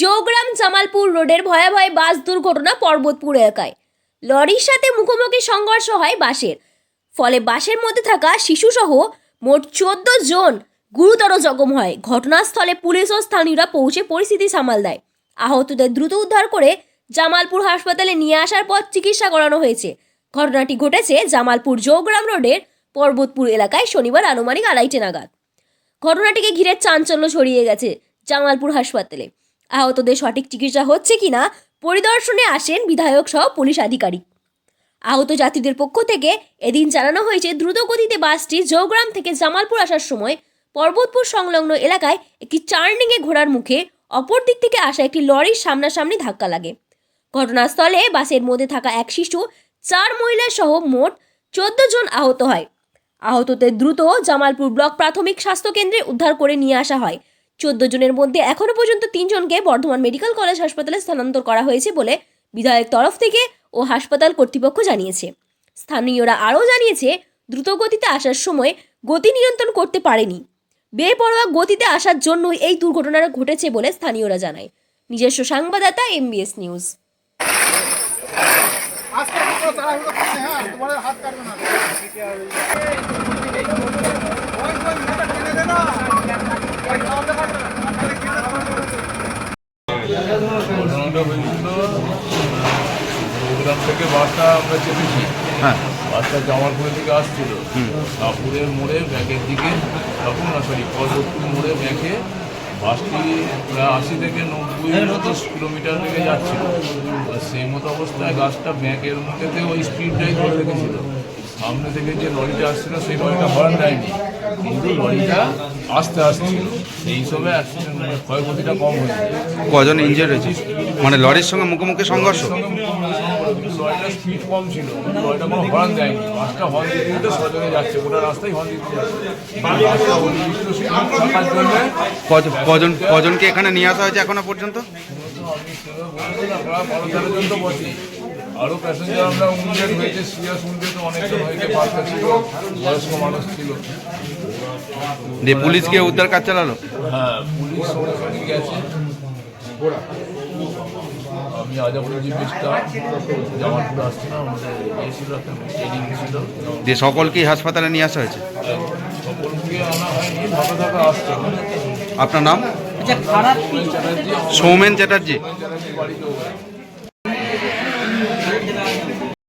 জৌগ্রাম জামালপুর রোডের ভয়াবহ বাস দুর্ঘটনা পর্বতপুর এলাকায়। লরির সাথে মুখোমুখি সংঘর্ষ হয় বাসের ফলে বাসের মধ্যে থাকা শিশুসহ মোট চোদ্দ জন গুরুতর জখম হয়। ঘটনাস্থলে পুলিশ ও স্থানীয়রা পৌঁছে পরিস্থিতি সামাল দেয়। আহতদের দ্রুত উদ্ধার করে জামালপুর হাসপাতালে নিয়ে আসার পর চিকিৎসা করানো হয়েছে। ঘটনাটি ঘটেছে জামালপুর জৌগ্রাম রোডের পর্বতপুর এলাকায় শনিবার আনুমানিক আড়াইটে নাগাদ। ঘটনাটিকে ঘিরে চাঞ্চল্য ছড়িয়ে গেছে জামালপুর হাসপাতালে। আহতদের সঠিক চিকিৎসা হচ্ছে কিনা পরিদর্শনে আসেন বিধায়ক সহ পুলিশ আধিকারিক। আহত যাত্রীদের পক্ষ থেকে এদিন জানানো হয়েছে, দ্রুতগতিতে বাসটি জৌগ্রাম থেকে জামালপুর আসার সময় পর্বতপুর সংলগ্ন এলাকায় একটি টার্নিংয়ে ঘোরার মুখে অপর দিক থেকে আসা একটি লরির সামনাসামনি ধাক্কা লাগে। ঘটনাস্থলে বাসের মধ্যে থাকা এক শিশু, চার মহিলা সহ মোট চোদ্দ জন আহত হয়। আহতদের দ্রুত জামালপুর ব্লক প্রাথমিক স্বাস্থ্য কেন্দ্রে উদ্ধার করে নিয়ে আসা হয়। চোদ্দ জনের মধ্যে এখনও পর্যন্ত তিনজনকে বর্ধমান মেডিকেল কলেজ হাসপাতালে স্থানান্তর করা হয়েছে বলে বিধায়ক তরফ থেকে ও হাসপাতাল কর্তৃপক্ষ জানিয়েছে। স্থানীয়রা আরও জানিয়েছে, দ্রুতগতিতে আসার সময় গতি নিয়ন্ত্রণ করতে পারেনি। বেপরোয়া গতিতে আসার জন্যই এই দুর্ঘটনাটা ঘটেছে বলে স্থানীয়রা জানায়। নিজস্ব সংবাদদাতা এমবিএস নিউজ। হ্যাঁ হাত কাটবে না ওই ওই মেয়েটা টেনে দে না ওই খাওয়াতে পারবে না আপনাদের খেতে পারবে না। ঘটনাটা হয়েছিল থেকে বাসটা আমরা চেপেছি। হ্যাঁ। বাসটা জামালপুরের দিকে আসছিল। কাপুরের মোড়ে ব্যাগের দিকে কাপুর না সরি পর্বতপুর মোড়ে ব্যাগে বাসটি প্রায় আশি থেকে নব্বই মতো কিলোমিটার থেকে যাচ্ছিল। সেই মতো অবস্থায় গাছটা ব্যাগের মধ্যে ওই স্পিডটাই ধরে রেখেছিল। সামনে থেকে যে লরিটা আসছিল সেই লরিটা হর্ন দেয়নি। কিন্তু লরিটা আস্তে আসছিল। সেই হিসাবে অ্যাক্সিডেন্ট ক্ষয়ক্ষতিটা কম হয়েছে। কজন ইঞ্জিয়ার হয়েছে? মানে লরির সঙ্গে মুখোমুখি সংঘর্ষ? লরিটার স্পিড কম ছিল। লরিটা কোনো হর্ন দেয়নি। বাসটা হর্ন দিতে দিতে সজনে যাচ্ছে। গোটা রাস্তায় হর্ন দিতে যাচ্ছে কজন কজনকে এখানে নিয়ে আসা হয়েছে এখনও পর্যন্ত? আমি সেভাবে না আরও প্যাসেঞ্জার আমরা উন্ডেড হয়েছে সিরিয়াস উন্ডেড অনেকজন হয়েছে ছিল বয়স্ক মানুষ ছিল। দিয়ে পুলিশ গিয়ে উদ্ধার কাজ চালালো? হ্যাঁ পুলিশ সঙ্গে গেছে। আমি আজাপুরের যে জামালপুর আসছিলাম আমাদের ইয়ে ছিল একটা ট্রেনিং ছিল। দিয়ে সকলকেই হাসপাতালে নিয়ে আসা হয়েছে? সকলকে আনা হয়নি ধাপে ধাপে আসছে। আপনার নাম? চ্যাটার্জি। সৌমেন চ্যাটার্জি।